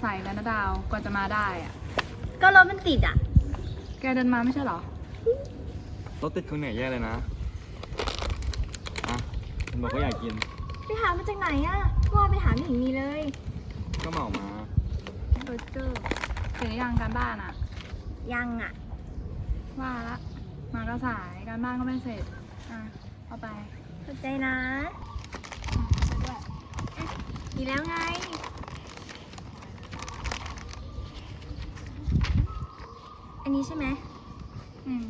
เนี่ยมาสายแล้วนะดาวกว่าจะมาได้อะก็รถมันติดอะ แกเดินมาไม่ใช่เหรอ รถติดคงเหนื่อยแย่เลยนะอะคุณบอกก็อยากกิน ไปหามาจากไหนอะว่าไปหาไม่เห็นมีเลยก็เหมามาเบอร์เกอร์เสร็จหรือยังการบ้านอะยังอะ ว่าละ มาก็สายการบ้านก็ไม่เสร็จอะเอาไปขอบใจนะดีแล้วไง นนี้ใช่ไหมอืม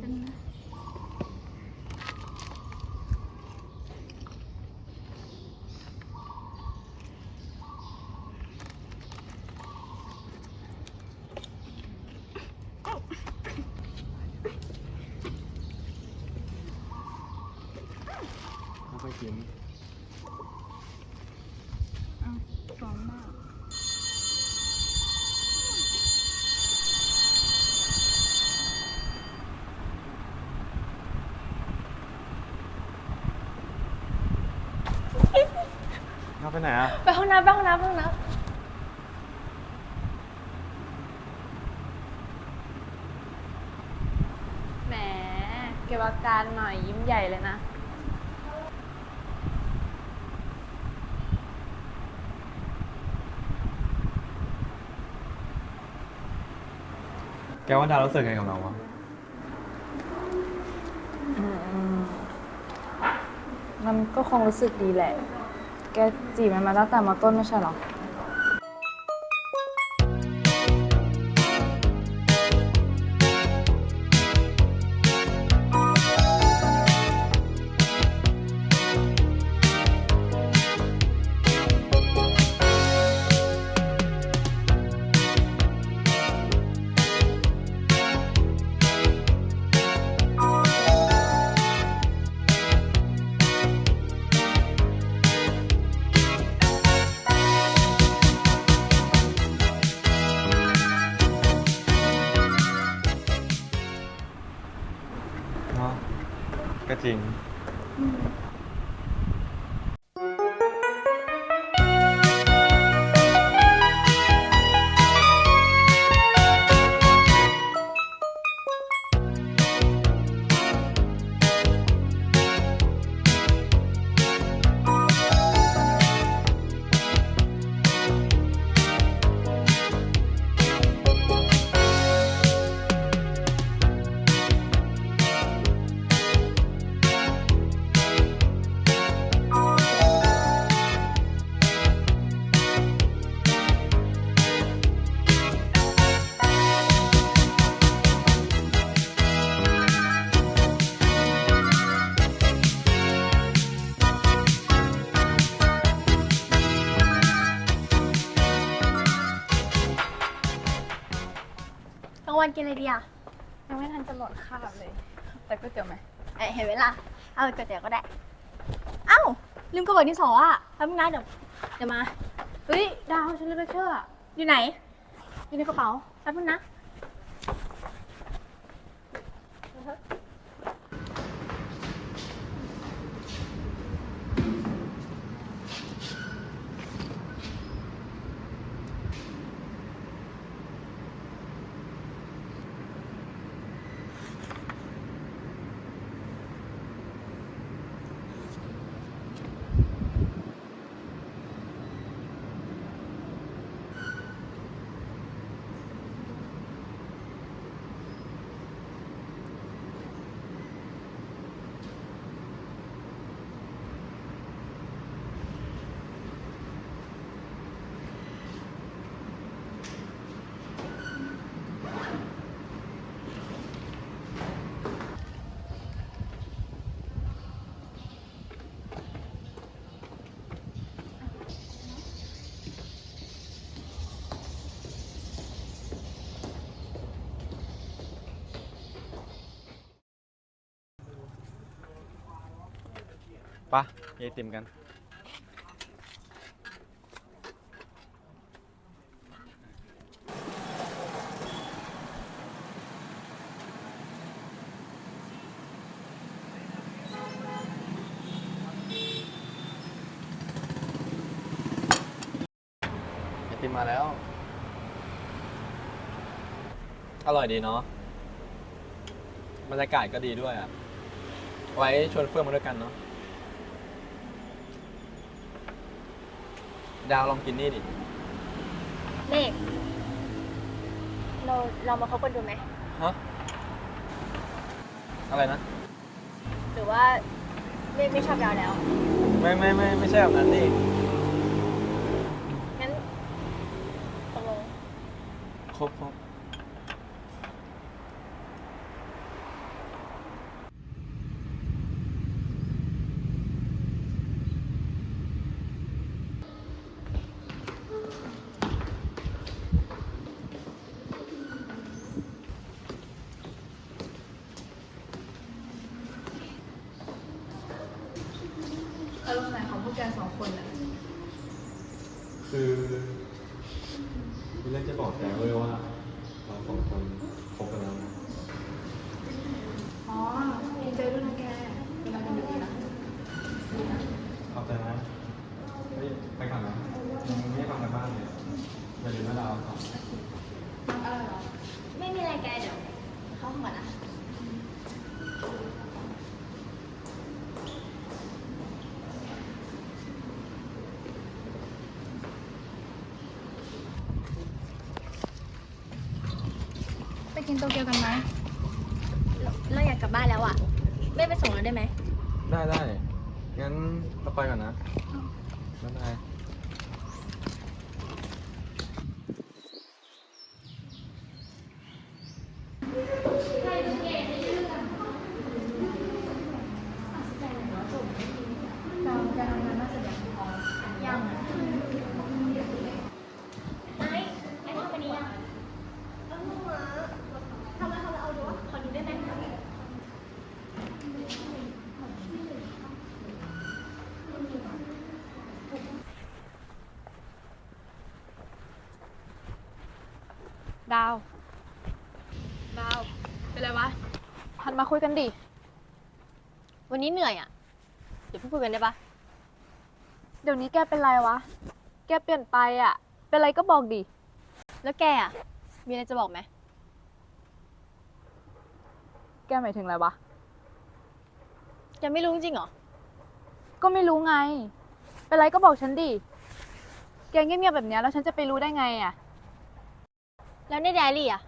ไม่ค่อยกิน อะสองมาก น้า ไปไหนอะไปห้องน้ำไปห้องน้ำไปห้องน้แหมเก็บอาการหน่อยยิ้มใหญ่เลยนะ แกว่าดาวรู้สึกไงกับเราวะมันก็คงรู้สึกดีแหละ แกจีบมันมาตั้งแต่มาต้นไม่ใช่เหรอ วันกินอะไรดีอะยังไม่ทันจะหมดคาบเลยแต่ก๋วยเตี๋ยวไหมเอ้ยเห็นไหมล่ะเอาก๋วยเตี๋ยวก็ได้เอ้าลืมกระบอกดินสออะแป๊บนึงนะเดี๋ยวเดี๋ยวมาเฮ้ยดาวฉันลืมเลคเชอร์อะอยู่ไหน อยู่ในกระเป๋าแป๊บนึงนะ ปะยายติมกัน ไอติมมาแล้วออร่อยดีเนาะ บรรยากาศก็ดีด้วยอะไว้ชวนเฟื่องมาด้วยกันเนาะ ดาวลองกินนี่ดิ เมฆเราเรามาคบกันดูไหม ฮะ อะไรนะ หรือว่าเมฆไม่ชอบดาวแล้ว ไม่ไม่ไม่ไม่ใช่แบบนั้นดิงั้นตกลง ครบครบ อารมณ์ไหนของพวกแกสองคนน่ะ คือมีเรื่องจะบอกแกเว้ยว่าเราสองคนคบกันแล้วนะ อ๋อดีใจด้วยนะแกเป็นอะไรกันดีนะ ขอบใจนะเฮ้ยไปก่อนนะยังไม่ได้ทำกันบ้านเลยอย่าลืมว่าเราเอาของ อะไรเหรอ ไม่มีอะไรแกเดี๋ยวเข้าห้องก่อนนะ ไปกินโตเกียวกันไหมเราเราอยากกลับบ้านแล้วอะเมฆไปส่งเราได้ไหม ได้ได้ งั้นเราไปก่อนนะบ๊ายบายเราแกทำงานน่าจะยังพอ ยังอะไอ้ไอ้ทำอันนี้ยังเออทำแล้วทำแล้วเอาดูวะขอดูได้ไหม ดาว ดาว เป็นไรวะหันมาคุยกันดิ วันนี้เหนื่อยอะ เดี๋ยวพูดคุยกันได้ปะเดี๋ยวนี้แกเป็นไรวะ แกเปลี่ยนไปอะ เป็นไรก็บอกดิ แล้วแกอะ มีอะไรจะบอกไหม แกหมายถึงอะไรวะ แกไม่รู้จริงเหรอ ก็ไม่รู้ไง เป็นไรก็บอกฉันดิ แกเงียบๆแบบเนี้ยแล้วฉันจะไปรู้ได้ไงอะ แล้วในไดอารี่อะ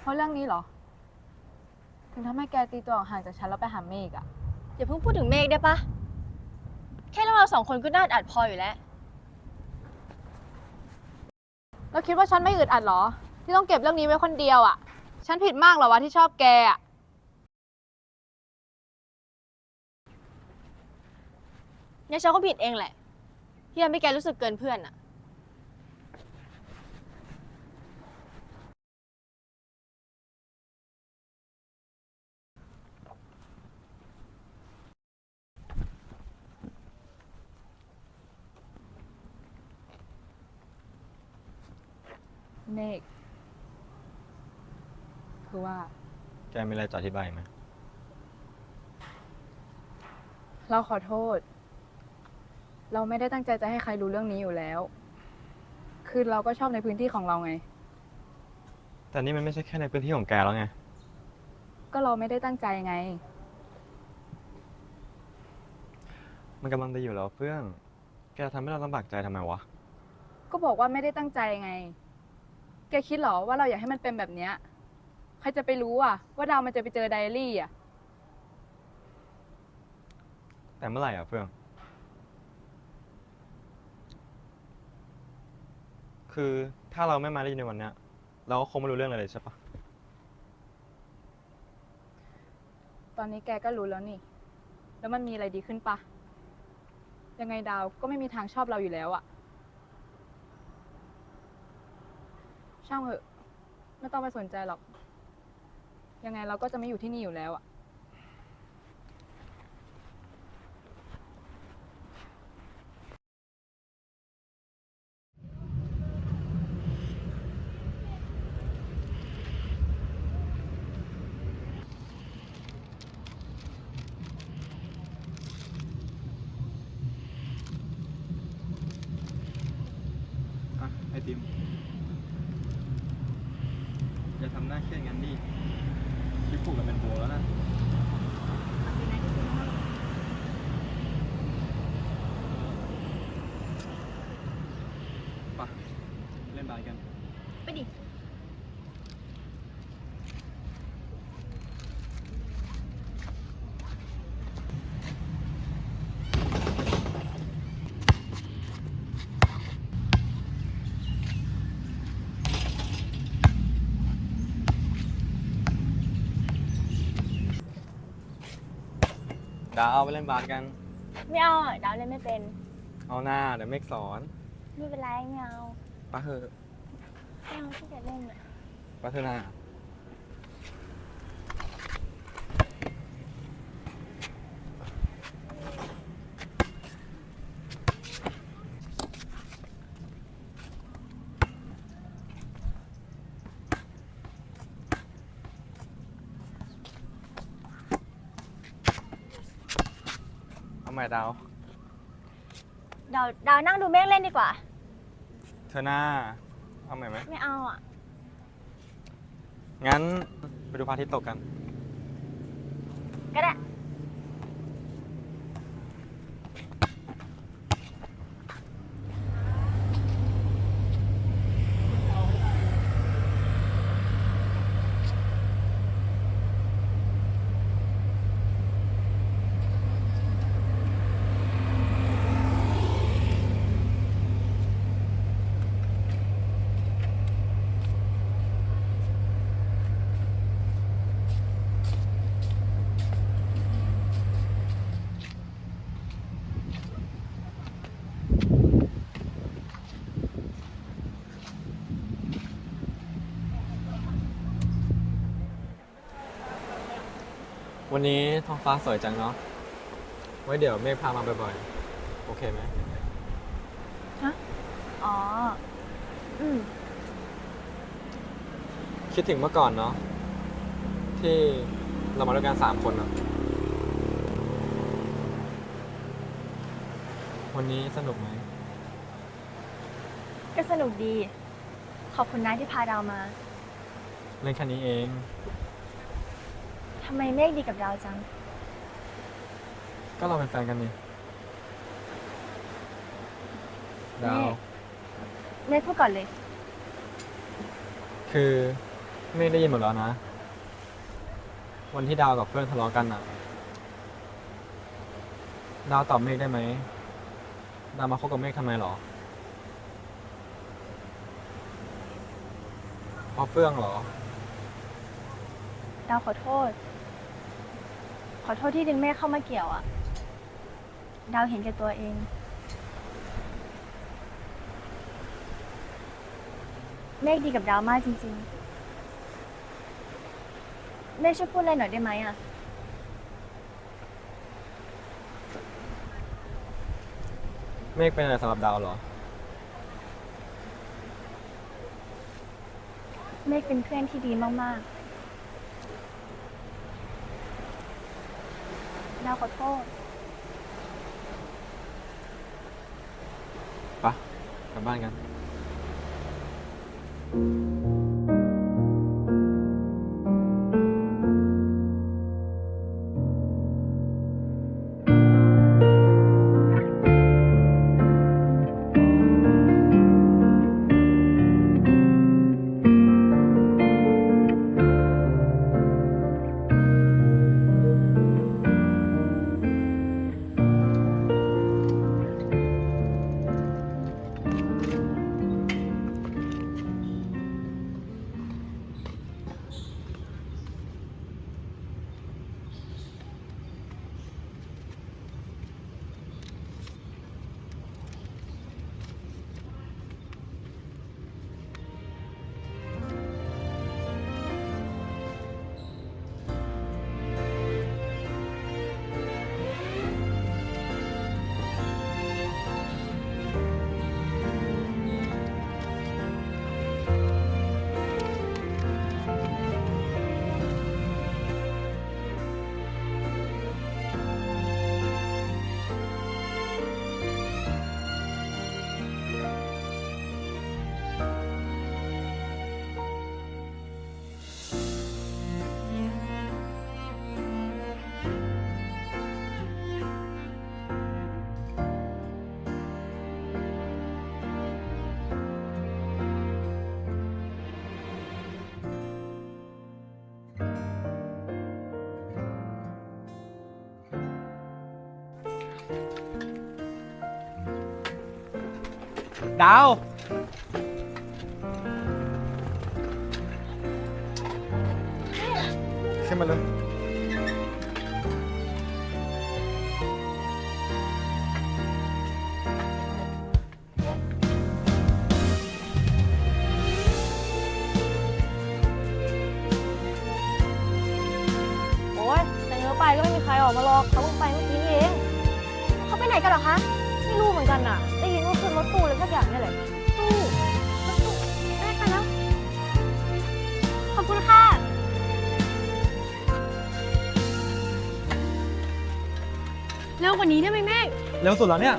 เพราะเรื่องนี้เหรอ ถึงทำให้แกตีตัวออกห่างจากฉันแล้วไปหาเมฆอะอย่าเพิ่งพูดถึงเมฆได้ปะ แค่เราเราสองคนก็น่าอัดพออยู่แล้ว แล้วคิดว่าฉันไม่อึดอัดเหรอ ที่ต้องเก็บเรื่องนี้ไว้คนเดียวอะฉันผิดมากเหรอวะที่ชอบแกอะ เนี่ยฉันก็ผิดเองแหละ ที่ทำให้แกรู้สึกเกินเพื่อนอะเมฆคือว่าแกมีอะไรจะอธิบายไหม เราขอโทษ เราไม่ได้ตั้งใจจะให้ใครรู้เรื่องนี้อยู่แล้ว คือเราก็ชอบในพื้นที่ของเราไง แต่นี่มันไม่ใช่แค่ในพื้นที่ของแกแล้วไง ก็เราไม่ได้ตั้งใจไง มันกำลังดีอยู่แล้วเฟื่องแกทำให้เราลำบากใจทำไมวะ ก็บอกว่าไม่ได้ตั้งใจไง แกคิดเหรอว่าเราอยากให้มันเป็นแบบเนี้ย ใครจะไปรู้อะ ว่าดาวมันจะไปเจอไดอารี่อะ แต่เมื่อไหร่อะเฟื่อง คือถ้าเราไม่มาได้ยินในวันเนี้ยเราก็คงไม่รู้เรื่องอะไรเลยใช่ปะตอนนี้แกก็รู้แล้วนี่ แล้วมันมีอะไรดีขึ้นปะ ยังไงดาวก็ไม่มีทางชอบเราอยู่แล้วอะช่างเถอะ ไม่ต้องไปสนใจหรอก ยังไงเราก็จะไม่อยู่ที่นี่อยู่แล้วอะ ติมอย่ทำหน้าเครียดงั้นดิคิดผูกกับเป็นโบแล้วนะ ดาวไปเล่นบาสกัน ไม่เอาอะดาวเล่นไม่เป็น เอาหน้าเดี๋ยวเมฆสอนไม่เป็นไรไม่เอาปะเถอะไม่เอาที่จะเล่นอะปะเถอะหน้า ดาวดาวดาวนั่งดูเมฆเล่นดีกว่า เธอหน้า เอาใหม่ไหม ไม่เอาอะ งั้น ไปดูพระอาทิตย์ตกกัน ก็ได้ ท้องฟ้าสวยจังเนาะ ไว้เดี๋ยวเมฆพามาบ่อยๆ โอเคไหม อ๋อ อืม คิดถึงเมื่อก่อนเนาะ ที่เรามาด้วยกันสามคนอะวันนี้สนุกไหม ก็สนุกดี ขอบคุณนะที่พาดาวมา เล่นแค่นี้เอง ทำไมเมฆดีกับดาวจัง ก็เราเป็นแฟนกันนี่ดาว เมฆเมฆพูดก่อนเลย คือเมฆได้ยินหมดแล้วนะ วันที่ดาวกับเพื่อนทะเลาะกันอะดาวตอบเมฆได้ไหม ดาวมาคบกับเมฆทำไมหรอเพราะเฟื่องเหรอ ดาวขอโทษ ขอโทษที่ดึงเมฆเข้ามาเกี่ยวอะดาวเห็นแก่ตัวเอง เมฆดีกับดาวมากจริงๆ เมฆช่วยพูดอะไรหน่อยได้ไหมอะเมฆเป็นอะไรสำหรับดาวเหรอ เมฆเป็นเพื่อนที่ดีมากๆ ดาวขอโทษปะกลับบ้านกัน ดาว ขึ้นมาเลย โอ๊ยแต่เนื้อไปก็ไม่มีใครออกมาหรอกเขาเพิ่งไปเมื่อกี้นี่เอง เขาไปไหนกันเหรอคะ ไม่รู้เหมือนกันน่ะ ได้ยินว่าขึ้นรถ ตู้อะไรสักอย่างนี่แหละตู้รถตู้ได้ค่ะแล้ว ขอบคุณค่ะ เร็วกว่านี้ได้ไหมแม่ เร็วสุดแล้วเนี่ย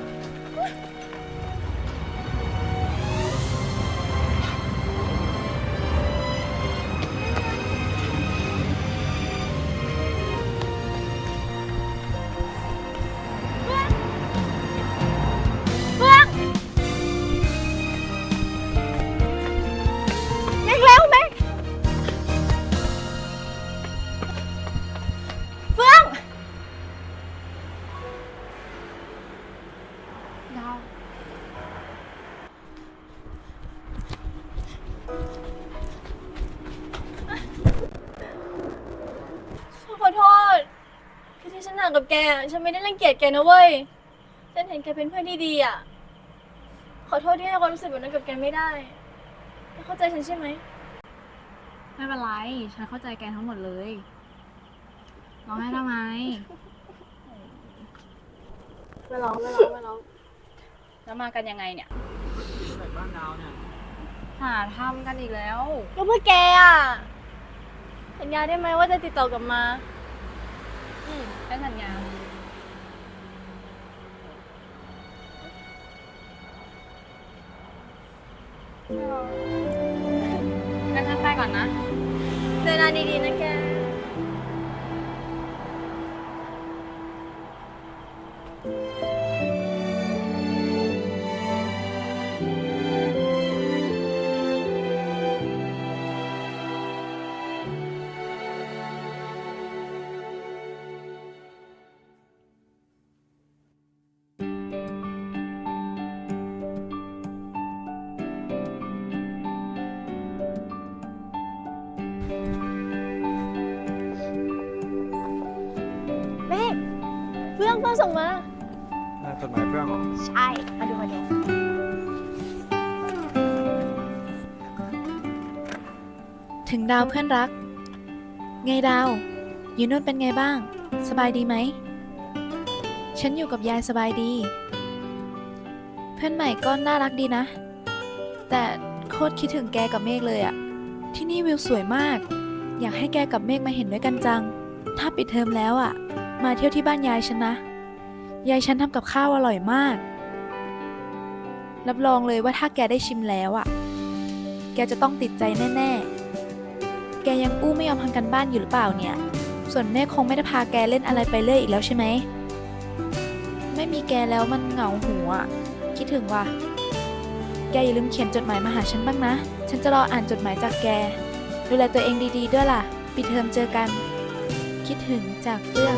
างกับแกอะฉันไม่ได้รังเกียจแกนะเว้ย ฉันเห็นแกเป็นเพื่อนที่ดีอะ ขอโทษที่ให้ความรู้สึกแบบนั้นกับแกไม่ได้แกเข้าใจฉันใช่ไหม ไม่เป็นไร ฉันเข้าใจแกทั้งหมดเลยร้องให้ทำไม ไม่ร้องไม่ร้องไม่ร้องแล้วมากันยังไงเนี่ยบ้านดาวเนี่ยหาทำกันอีกแล้ว ก็เพื่อแกอะ สัญญาได้ไหมว่าจะติดต่อกลับมา อืมเป็นสัญญางั้นฉันไปก่อนนะ เดินทางดีๆนะแก เฟื่องเฟื่องส่งมา จดหมายเพื่อนเหรอใช่ มาดูมาดูถึงดาวเพื่อนรัก ไงดาว อยู่นู่นเป็นไงบ้าง สบายดีไหม ฉันอยู่กับยายสบายดี เพื่อนใหม่ก็น่ารักดีนะ แต่โคตรคิดถึงแกกับเมฆเลยอะที่นี่วิวสวยมาก อยากให้แกกับเมฆมาเห็นด้วยกันจัง ถ้าปิดเทอมแล้วอะมาเที่ยวที่บ้านยายฉันนะ ยายฉันทำกับข้าวอร่อยมาก รับรองเลยว่าถ้าแกได้ชิมแล้วอะแกจะต้องติดใจแน่ๆ แกยังอู้ไม่ยอมทำกันบ้านอยู่หรือเปล่าเนี่ย ส่วนแม่คงไม่ได้พาแกเล่นอะไรไปเรื่อยอีกแล้วใช่ไหม ไม่มีแกแล้วมันเหงาหัวอะคิดถึงว่ะ แกอย่าลืมเขียนจดหมายมาหาฉันบ้างนะ ฉันจะรออ่านจดหมายจากแก ดูแลตัวเองดีๆ ด้วยล่ะ ปิดเทอมเจอกัน คิดถึงจากเฟื่อง